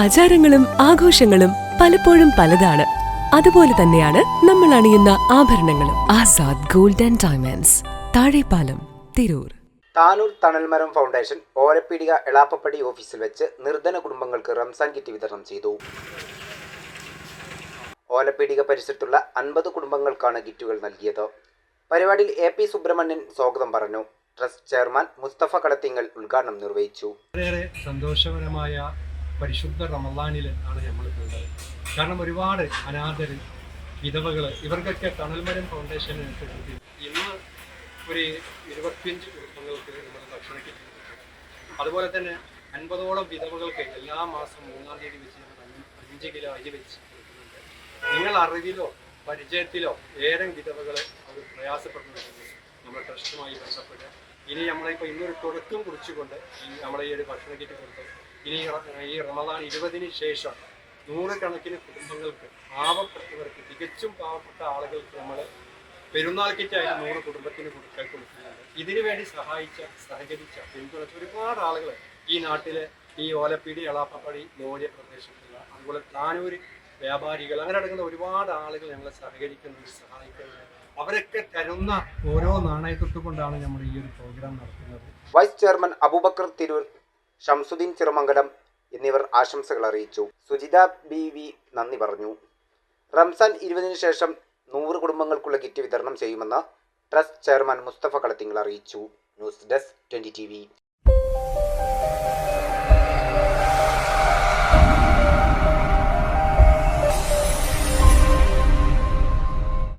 ആചാരങ്ങളും ആഘോഷങ്ങളും പലപ്പോഴും പലതാണ്. അതുപോലെ തന്നെയാണ് നമ്മൾ അണിയുന്ന ആഭരണങ്ങളും. Azad gold and diamonds Thazhepalam Tirur. Tanur Thanalmaram foundation Olappeedika Elappappadi ഓഫീസിൽ വെച്ച് നിർധന കുടുംബങ്ങൾക്ക് റംസാൻ കിറ്റ് വിതരണം ചെയ്തു. ഓലപ്പീടിക പരിസരത്തുള്ള അൻപത് കുടുംബങ്ങൾക്കാണ് കിറ്റുകൾ നൽകിയത്. പരിപാടിയിൽ എ പി സുബ്രഹ്മണ്യൻ സ്വാഗതം പറഞ്ഞു. ട്രസ്റ്റ് ചെയർമാൻ മുസ്തഫ കടത്തിങ്ങൽ ഉദ്ഘാടനം നിർവഹിച്ചു. വളരെയേറെ സന്തോഷകരമായ പരിശുദ്ധ റമദാനിൽ ആണ് നമ്മൾ ഉള്ളത് കാരണം ഒരുപാട് അനാഥർ വിധവകൾ ഇവർക്കൊക്കെ തണൽമരം ഫൗണ്ടേഷൻ ഇന്ന് ഒരു ഇരുപത്തിയഞ്ച് കുടുംബങ്ങൾക്ക് നമ്മൾ ഭക്ഷണ അതുപോലെ തന്നെ അൻപതോളം വിധവകൾക്ക് എല്ലാ മാസം മൂന്നാം തീയതി വെച്ച് നമ്മൾ അഞ്ച് കിലോ അരി വെച്ച് കൊടുക്കുന്നുണ്ട്. നിങ്ങൾ അറിവിലോ പരിചയത്തിലോ ഏറെ വിധവകൾ അവർ പ്രയാസപ്പെടുന്നുണ്ടെങ്കിൽ നമ്മുടെ ട്രസ്റ്റുമായി ബന്ധപ്പെട്ട്. ഇനി നമ്മളിപ്പോൾ ഇന്നൊരു തുടക്കം കുറിച്ചുകൊണ്ട് ഈ നമ്മളെ ഈ ഒരു ഭക്ഷണ കിറ്റ് കൊടുത്തു ഇനി ഈ റമദാൻ ഇരുപതിന് ശേഷം നൂറുകണക്കിന് കുടുംബങ്ങൾക്ക് പാവപ്പെട്ടവർക്ക് തികച്ചും പാവപ്പെട്ട ആളുകൾക്ക് നമ്മൾ പെരുന്നാൾ കിറ്റായിട്ട് നൂറ് കുടുംബത്തിന് കൊടുക്കാൻ കൊടുക്കുന്നുണ്ട് ഇതിനു വേണ്ടി സഹായിച്ച സഹകരിച്ച പിന്തുണച്ച ഒരുപാട് ആളുകൾ ഈ നാട്ടിലെ ഈ ഓലപ്പീടി എളാപ്പപ്പടി ലോലിയ പ്രദേശത്തുള്ള അതുപോലെ താനൂര് വ്യാപാരികൾ അങ്ങനെ അടങ്ങുന്ന ഒരുപാട് ആളുകൾ ഞങ്ങളെ സഹകരിക്കുന്നുണ്ട് സഹായിക്കുന്നുണ്ട്. അവരൊക്കെ തരുന്ന ഓരോ നാണയത്തൊട്ട് കൊണ്ടാണ് നമ്മൾ ഈ ഒരു പ്രോഗ്രാം നടത്തുന്നത്. വൈസ് ചെയർമാൻ അബൂബക്കർ തിരൂർ ഷംസുദ്ദീൻ ചെറുമംഗലം എന്നിവർ ആശംസകൾ അറിയിച്ചു. സുജിത ബി വി നന്ദി പറഞ്ഞു. റംസാൻ ഇരുപതിന് ശേഷം നൂറ് കുടുംബങ്ങൾക്കുള്ള കിറ്റ് വിതരണം ചെയ്യുമെന്ന് ട്രസ്റ്റ് ചെയർമാൻ മുസ്തഫ കളത്തിങ്ങൾ അറിയിച്ചു. News desk twenty T